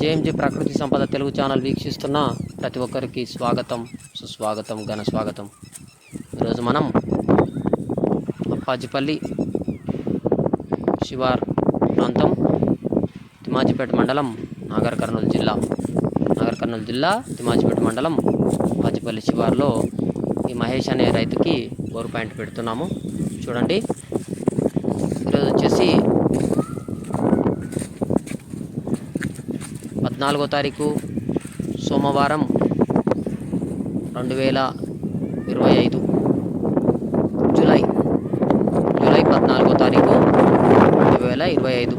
JMG ప్రకృతి సంపద Telugu channel వీక్షిస్తున్న. ప్రతి ఒక్కరికి స్వాగతం సుస్వాగతం ఘన స్వాగతం. ఈరోజు మనం అప్పాజిపల్లి శివార్ ప్రాంతం తిమాజిపేట మండలం నాగర్ కర్నూలు జిల్లా. నాగర్ కర్నూలు జిల్లా తిమాజిపేట మండలం అప్పాజిపల్లి శివార్లో ఈ మహేష్ అనే రైతుకి బోరు పాయింట్ పెడుతున్నాము. చూడండి. ఈరోజు నాలుగో పద్నాలుగో తారీఖు సోమవారం రెండు వేల ఇరవై ఐదు జూలై. జూలై పద్నాలుగో తారీఖు రెండు వేల ఇరవై ఐదు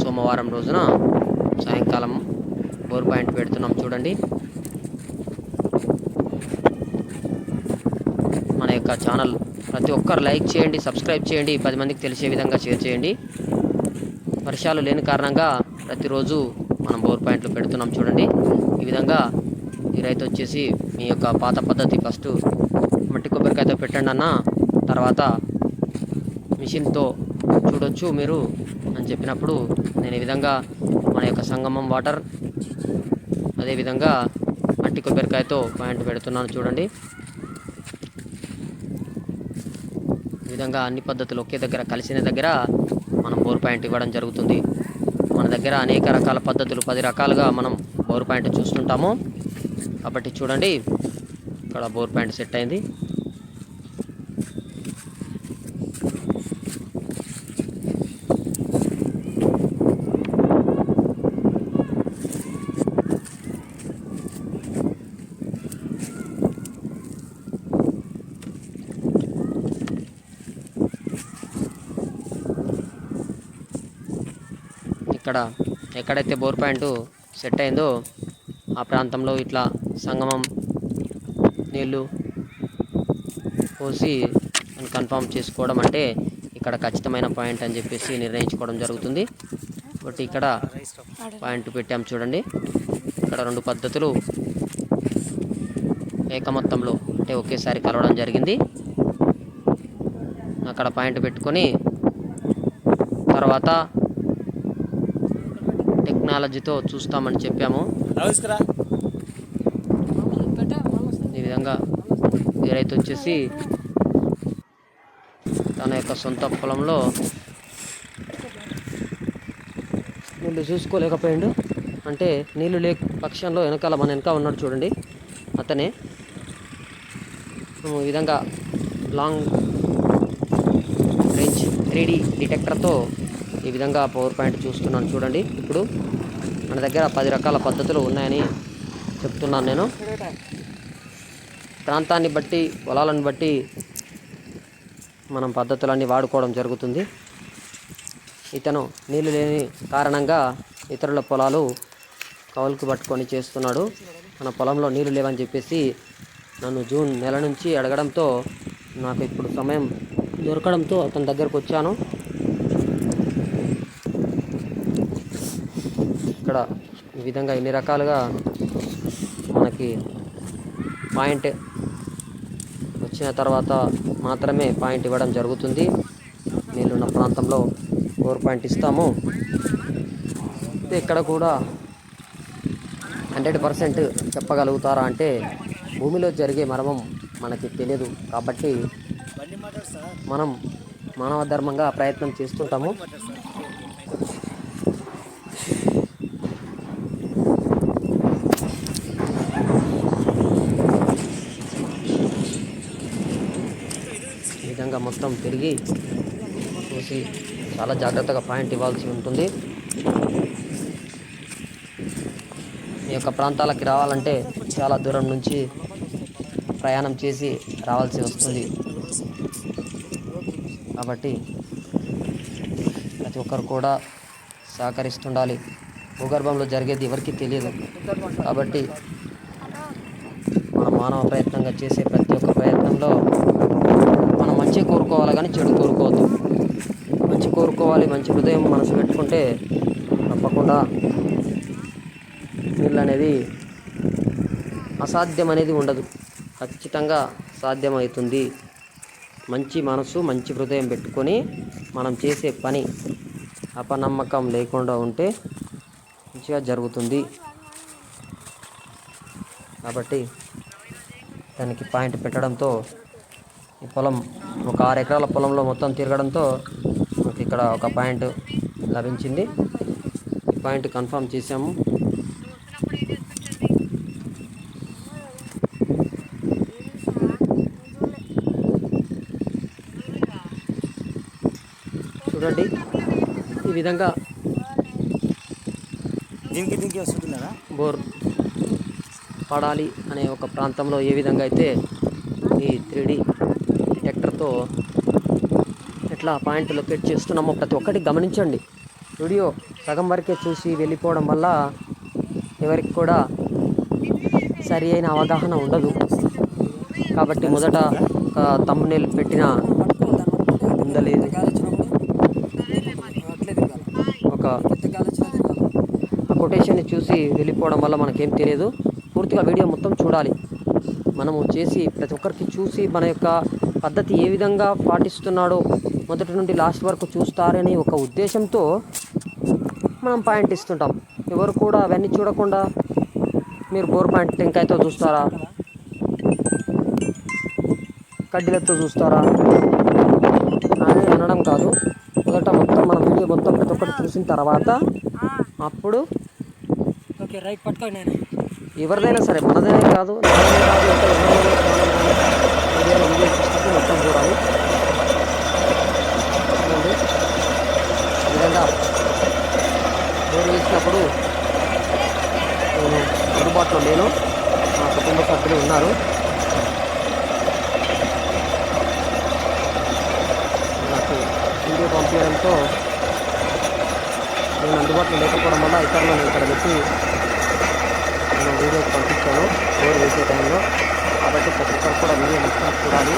సోమవారం రోజున సాయంకాలం బోర్ పాయింట్ పెడుతున్నాం. చూడండి. మన యొక్క ఛానల్ ప్రతి ఒక్కరు లైక్ చేయండి సబ్స్క్రైబ్ చేయండి పది మందికి తెలిసే విధంగా షేర్ చేయండి. వర్షాలు లేని కారణంగా ప్రతిరోజు మనం బోర్ పాయింట్లు పెడుతున్నాం చూడండి. ఈ విధంగా ఈ రైతు వచ్చేసి మీ యొక్క పాత పద్ధతి ఫస్ట్ మట్టి కొబ్బరికాయతో పెట్టండి అన్న తర్వాత మిషన్తో చూడొచ్చు మీరు అని చెప్పినప్పుడు నేను ఈ విధంగా మన యొక్క సంగమం వాటర్ అదేవిధంగా మట్టి కొబ్బరికాయతో పాయింట్ పెడుతున్నాను చూడండి. ఈ విధంగా అన్ని పద్ధతులు ఒకే దగ్గర కలిసిన దగ్గర మనం బోర్ పాయింట్ ఇవ్వడం జరుగుతుంది. మన దగ్గర అనేక రకాల పద్ధతులు పది రకాలుగా మనం బోర్ పాయింట్ చూస్తుంటాము. కాబట్టి చూడండి ఇక్కడ బోర్ పాయింట్ సెట్ అయింది. ఇక్కడ ఎక్కడైతే బోర్ పాయింట్ సెట్ అయిందో ఆ ప్రాంతంలో ఇట్లా సంగమం నీళ్ళు పోసి కన్ఫామ్ చేసుకోవడం అంటే ఇక్కడ ఖచ్చితమైన పాయింట్ అని చెప్పేసి నిర్ణయించుకోవడం జరుగుతుంది. కాబట్టి ఇక్కడ పాయింట్ పెట్టాం చూడండి. ఇక్కడ రెండు పద్ధతులు ఏకమొత్తంలో అంటే ఒకేసారి కలవడం జరిగింది. అక్కడ పాయింట్ పెట్టుకొని తర్వాత టెక్నాలజీతో చూస్తామని చెప్పాము. ఈ విధంగా రైతు వచ్చేసి తన యొక్క సొంత పొలంలో నీళ్ళు చూసుకోలేకపోయిండు. అంటే నీళ్ళు లేక పక్షంలో వెనకాల మన వెనక ఉన్నాడు చూడండి అతనే. ఈ విధంగా లాంగ్ రేంజ్ త్రీ డిటెక్టర్తో ఈ విధంగా పవర్ పాయింట్ చూస్తున్నాను. చూడండి ఇప్పుడు మన దగ్గర పది రకాల పద్ధతులు ఉన్నాయని చెప్తున్నాను నేను. ప్రాంతాన్ని బట్టి పొలాలను బట్టి మనం పద్ధతులన్నీ వాడుకోవడం జరుగుతుంది. ఇతను నీళ్ళు లేని కారణంగా ఇతరుల పొలాలు కౌలుకు పట్టుకొని చేస్తున్నాడు. మన పొలంలో నీళ్ళు లేవని చెప్పేసి నన్ను జూన్ నెల నుంచి అడగడంతో నాకు ఇప్పుడు సమయం దొరకడంతో అతని దగ్గరకు వచ్చాను. ఇక్కడ ఈ విధంగా ఇన్ని రకాలుగా మనకి పాయింట్ వచ్చిన తర్వాత మాత్రమే పాయింట్ ఇవ్వడం జరుగుతుంది. నీళ్ళున్న ప్రాంతంలో ఫోర్ పాయింట్ ఇస్తాము. అయితే ఇక్కడ కూడా హండ్రెడ్ పర్సెంట్ చెప్పగలుగుతారా అంటే భూమిలో జరిగే మర్మం మనకి తెలియదు కాబట్టి మనం మానవ ధర్మంగా ప్రయత్నం చేస్తుంటాము. విధంగా మొత్తం తిరిగి చూసి చాలా జాగ్రత్తగా పాయింట్ ఇవ్వాల్సి ఉంటుంది. ఈ యొక్క ప్రాంతాలకి రావాలంటే చాలా దూరం నుంచి ప్రయాణం చేసి రావాల్సి వస్తుంది. కాబట్టి ప్రతి ఒక్కరు కూడా సహకరిస్తుండాలి. భూగర్భంలో జరిగేది ఎవరికీ తెలియదు. కాబట్టి మన మానవ ప్రయత్నంగా చేసే ప్రతి ఒక్క ప్రయత్నంలో మంచి కోరుకోవాలి కానీ చెడు కోరుకోవద్దు. మంచి కోరుకోవాలి మంచి హృదయం మనసు పెట్టుకుంటే తప్పకుండా నీళ్ళు అనేది అసాధ్యం అనేది ఉండదు. ఖచ్చితంగా సాధ్యమవుతుంది. మంచి మనసు మంచి హృదయం పెట్టుకొని మనం చేసే పని అపనమ్మకం లేకుండా ఉంటే మంచిగా జరుగుతుంది. కాబట్టి దానికి పాయింట్ పెట్టడంతో ఈ పొలం ఒక ఆరు ఎకరాల పొలంలో మొత్తం తిరగడంతో మనకి ఇక్కడ ఒక పాయింట్ లభించింది. ఈ పాయింట్ కన్ఫర్మ్ చేసాము చూడండి ఈ విధంగా దీనికి దీనికి వస్తుందా బోర్ పడాలి అనే ఒక ప్రాంతంలో ఏ విధంగా అయితే ఈ త్రీ డిటెక్టర్తో ఎట్లా పాయింట్ లొకేట్ చేస్తున్నామో ప్రతి ఒక్కటి గమనించండి. వీడియో సగం వరకే చూసి వెళ్ళిపోవడం వల్ల ఎవరికి కూడా సరి అయిన అవగాహన ఉండదు. కాబట్టి మొదట ఒక తమ్మునేలు పెట్టిన ఉండలేదు ఒక ఆ కొటేషన్ని చూసి వెళ్ళిపోవడం వల్ల మనకేం తెలియదు. పూర్తిగా వీడియో మొత్తం చూడాలి. మనము చేసి ప్రతి ఒక్కరికి చూసి మన యొక్క పద్ధతి ఏ విధంగా పాటిస్తున్నాడో మొదటి నుండి లాస్ట్ వరకు చూస్తారని ఒక ఉద్దేశంతో మనం పాయింట్ ఇస్తుంటాం. ఎవరు కూడా అవన్నీ చూడకుండా మీరు బోర్ పాయింట్ టెంకాయతో చూస్తారా? కడ్డీలతో చూస్తారా? అని అనడం కాదు. మొదట మొత్తం మన వీడియో మొత్తం ప్రతి ఒక్కటి చూసిన తర్వాత అప్పుడు ఓకే రైట్ పట్టుకో నేను ఎవరిదైనా సరే మనదే కాదు కాదు ఇంకా మొత్తం చూడాలి. విధంగా నేను వేసినప్పుడు నేను అందుబాటులో నేను మా కుటుంబ సభ్యులు ఉన్నారు. నాకు వీడియో పంపించడంతో నేను అందుబాటులో లేకపోవడం వల్ల ఇతరులను ఇక్కడ పెట్టి నేను వీడియో పంపించాను. బోర్ వేసే టైంలో. కాబట్టి ప్రతి ఒక్కరు కూడా వీడియో మొత్తం చూడాలి.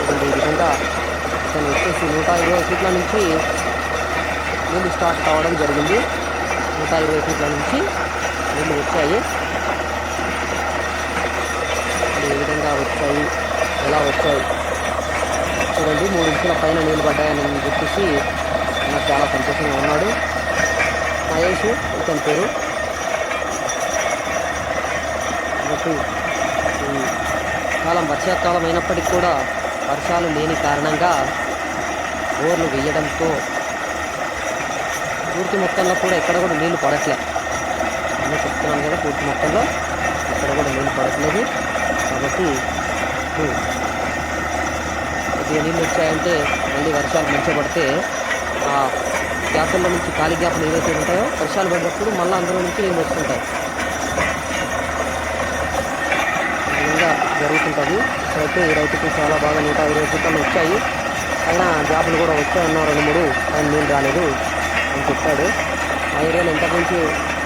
చూడండి ఈ విధంగా తను వచ్చేసి నూట ఇరవై ఫీట్ల నుంచి నీళ్ళు స్టార్ట్ కావడం జరిగింది. నూట ఇరవై ఫీట్ల నుంచి నీళ్ళు వచ్చాయి. ఏ విధంగా వచ్చాయి? ఎలా వచ్చాయి? చూడండి మూడు ఇంచుల పైన నీళ్ళు పడ్డాయని చెప్పేసి నాకు చాలా సంతోషంగా ఉన్నాడు. మహేష్ ఇతని పేరు. కాబట్టి కాలం వర్షాకాలం అయినప్పటికీ కూడా వర్షాలు లేని కారణంగా బోర్లు వేయడంతో పూర్తి మొత్తంలో కూడా ఎక్కడ కూడా నీళ్ళు పడట్లే. అన్నీ చెప్తున్నాను కదా పూర్తి మొత్తంలో ఎక్కడ కూడా నీళ్ళు పడట్లేదు. కాబట్టి కొద్దిగా నీళ్ళు వచ్చాయంటే మళ్ళీ వర్షాలు మంచిగా పడితే ఆ గ్యాపుల్లో నుంచి ఖాళీ గ్యాపులు ఏవైతే ఉంటాయో వర్షాలు పడినప్పుడు మళ్ళీ అందులో నుంచి నీళ్ళు వస్తుంటాయి. ఈ జరుగుతుంటుంది. అయితే ఈ రైతుకు చాలా బాగా నూట ఇరవై ఫీట్లు వచ్చాయి. ఆయన జాబులు కూడా వచ్చాయన్న రెండు మూడు ఆయన నేను రాలేదు అని చెప్పాడు. ఆ ఏరియాలో ఇంతకు నుంచి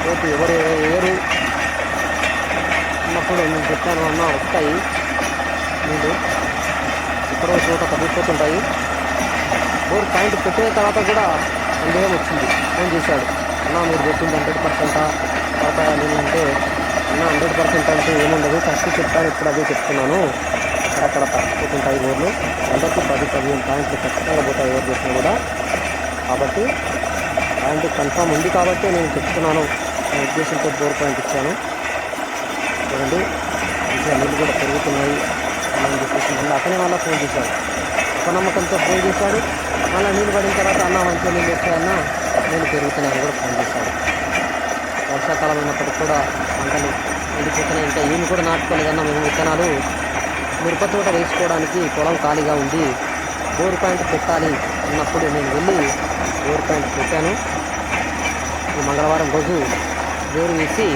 రేపు ఎవరు ఏరు అన్నప్పుడు నేను చెప్పాను అన్న వస్తాయి నీళ్ళు. ఎక్కడో చోట తగ్గిపోతుంటాయి. బోర్ పాయింట్ పెట్టిన తర్వాత కూడా సందేహం వచ్చింది. ఫోన్ చేశాడు. అన్న మీరు పెట్టింది హండ్రెడ్ పర్సెంటా? పడతాయా నీళ్ళు అంటే అన్న హండ్రెడ్ పర్సెంట్ అంటే ఏముండదు. ఫస్ట్ చెప్తాను ఇప్పుడు అదే చెప్తున్నాను. అక్కడక్కడ తగ్గిపోతుంటాయి బోర్లు అందరికి పది పదిహేను పాయింట్లు ఖచ్చితంగా పోతాయి ఎవరు చేసినా కూడా. కాబట్టి పాయింట్ కన్ఫామ్ ఉంది కాబట్టి నేను చెప్తున్నాను. నా ఉద్దేశంతో బోర్ పాయింట్ ఇచ్చాను. చూడండి. మంచిగా నీళ్ళు కూడా పెరుగుతున్నాయి అని చెప్పేసి మళ్ళీ అతనే మళ్ళీ ఫోన్ చేశాడు. అపనమ్మకంతో ఫోన్ చేశాడు. మళ్ళీ నీళ్ళు పడిన తర్వాత అన్న మంచిగా నీళ్ళు వచ్చాయన్న నీళ్ళు పెరుగుతున్నాయని కూడా ఫోన్ చేశాడు. వర్షాకాలం ఉన్నప్పటికి కూడా పంటలు ఎండిపోతున్నాయి. ఇంకా ఏమి కూడా నాటుకోలేదన్న మేము విత్తనాలు మిరప తోట వేసుకోవడానికి పొలం ఖాళీగా ఉంది. బోర్ పాయింట్ పెట్టాలి అన్నప్పుడు నేను వెళ్ళి బోర్ పాయింట్ పెట్టాను. మంగళవారం రోజు బోరు వేసి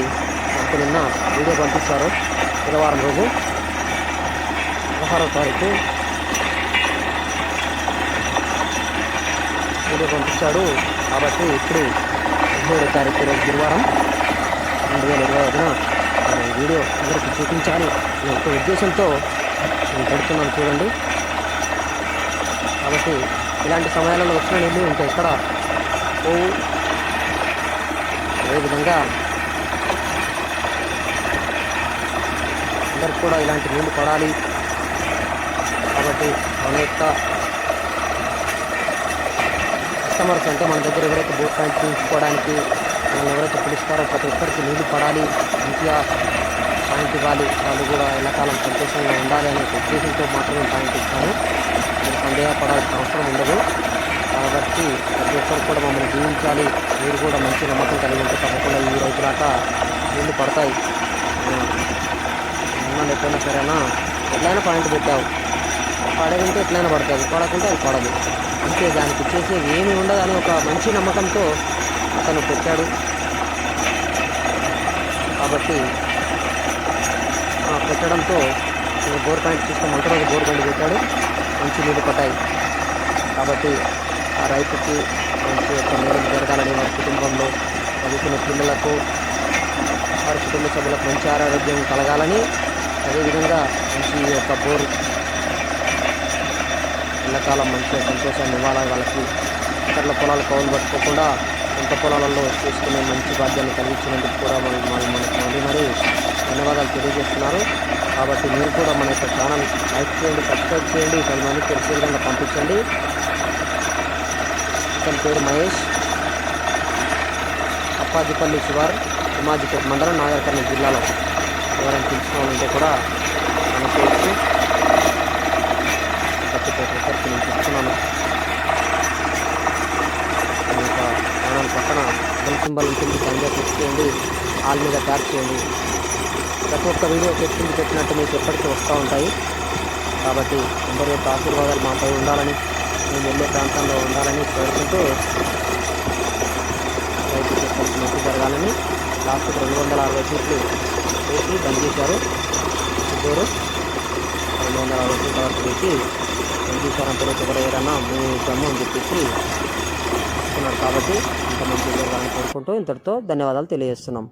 నాకు నిన్న వీడియో పంపిస్తారు బుధవారం రోజు. పదహారో తారీఖు వీడియో పంపించాడు. కాబట్టి ఇప్పుడు పదిహేడో తారీఖు రోజు గురువారం. రెండు వేల ఇరవై ఐదున నేను ఈ వీడియో అందరికీ చూపించాలి అనే ఒక ఉద్దేశంతో నేను పెడుతున్నాను చూడండి. కాబట్టి ఇలాంటి సమయాలలో వచ్చిన నీళ్ళు ఇంకా ఎక్కడ పోవు. అదేవిధంగా అందరికి కూడా ఇలాంటి నీళ్ళు పడాలి. కాబట్టి మన యొక్క కస్టమర్స్ అంటే మన దగ్గర ఎవరైతే బోట్ పాయింట్ తీసుకోవడానికి వాళ్ళు ఎవరైతే పిలుస్తారో ప్రతి ఒక్కరికి నీళ్ళు పడాలి మంచిగా పాయింట్ ఇవ్వాలి. వాళ్ళు కూడా ఎల్లకాలం సంతోషంగా ఉండాలి అనే ఉద్దేశంతో మాత్రమే పాయింట్ ఇస్తాను. మీరు సందేహపడాల్సిన అవసరం ఉండదు. కాబట్టి ప్రతి ఒక్కరు కూడా మమ్మల్ని జీవించాలి మీరు కూడా మంచి నమ్మకం కలిగి ఉంటే తప్పకుండా ఈ రోజు దాకా నీళ్ళు పడతాయి. మనం ఎప్పుడైనా సరేనా ఎట్లయినా పాయింట్ పెట్టావు. పడకుంటే ఎట్లయినా పడుతుంది పడకుంటే అది పడదు. అంతే దానికి చేసేది ఏమి ఉండదు అని ఒక మంచి నమ్మకంతో అతను పెట్టాడు కాబట్టి ఆ పెట్టడంతో నేను బోర్ ప్యాంట్ చూస్తే మొదటి రోజు బోర్ బండి పెట్టాడు మంచి నీళ్ళు పడ్డాయి. కాబట్టి ఆ రైతుకి మంచి యొక్క మేలు జరగాలని వారి కుటుంబంలో చదువుకున్న పిల్లలకు వారి కుటుంబ సభ్యులకు మంచి ఆరోగ్యం కలగాలని అదేవిధంగా మంచి యొక్క బోర్ ఎల్లకాలం మంచిగా సంతోషాన్ని ఇవ్వాలని వాళ్ళకి ఇతరుల పొలాలు కౌలు పట్టుకోకుండా పంట పొలాలలో చేసుకునే మంచి బాధ్యాన్ని కలిగించినందుకు కూడా మనం మనం మనకు మరీ మరి ధన్యవాదాలు తెలియజేస్తున్నారు. కాబట్టి మీరు కూడా మన యొక్క ఛానల్ లైక్ చేయండి సబ్స్క్రైబ్ చేయండి పది మందికి తెలిసే విధంగా పంపించండి. ఇతని పేరు మహేష్. అప్పాజిపల్లి శివార్ ఉమాజిపేట మండలం నాగర్కర్ణ జిల్లాలో ఎవరైనా తెలుసుకోవాలంటే కూడా అనుకోవచ్చు ప్రతి ఒక్కరికి నేను చెప్తున్నాను మీ యొక్క దాని పక్కన బెల్ సింబల్ ఉంటుంది దానిగా క్లిక్ చేయండి ఆల్ మీద ట్యాప్ చేయండి. ప్రతి ఒక్క వీడియో చెప్పింది చెప్పినట్టు మీకు ఎప్పటికీ వస్తూ ఉంటాయి. కాబట్టి అందరి యొక్క ఆశీర్వాదాలు మాపై ఉండాలని మేము వెళ్ళే ప్రాంతంలో ఉండాలని కోరుకుంటూ రైతు చెప్పులకు మంచి జరగాలని లాస్ట్ రెండు వందల అరవై సీట్లు వేసి బంద్ చేశారు. చిత్తూరు రెండు వందల అరవై సీట్ల వరకు వేసి బంద్ చేశారని తెలియక ఎవరైనా ఏదన్నా జమ్ము అని చెప్పేసి ఇస్తున్నారు కాబట్టి ఇంత మంచి కోరుకుంటూ ఇంతటితో ధన్యవాదాలు తెలియజేస్తున్నాం.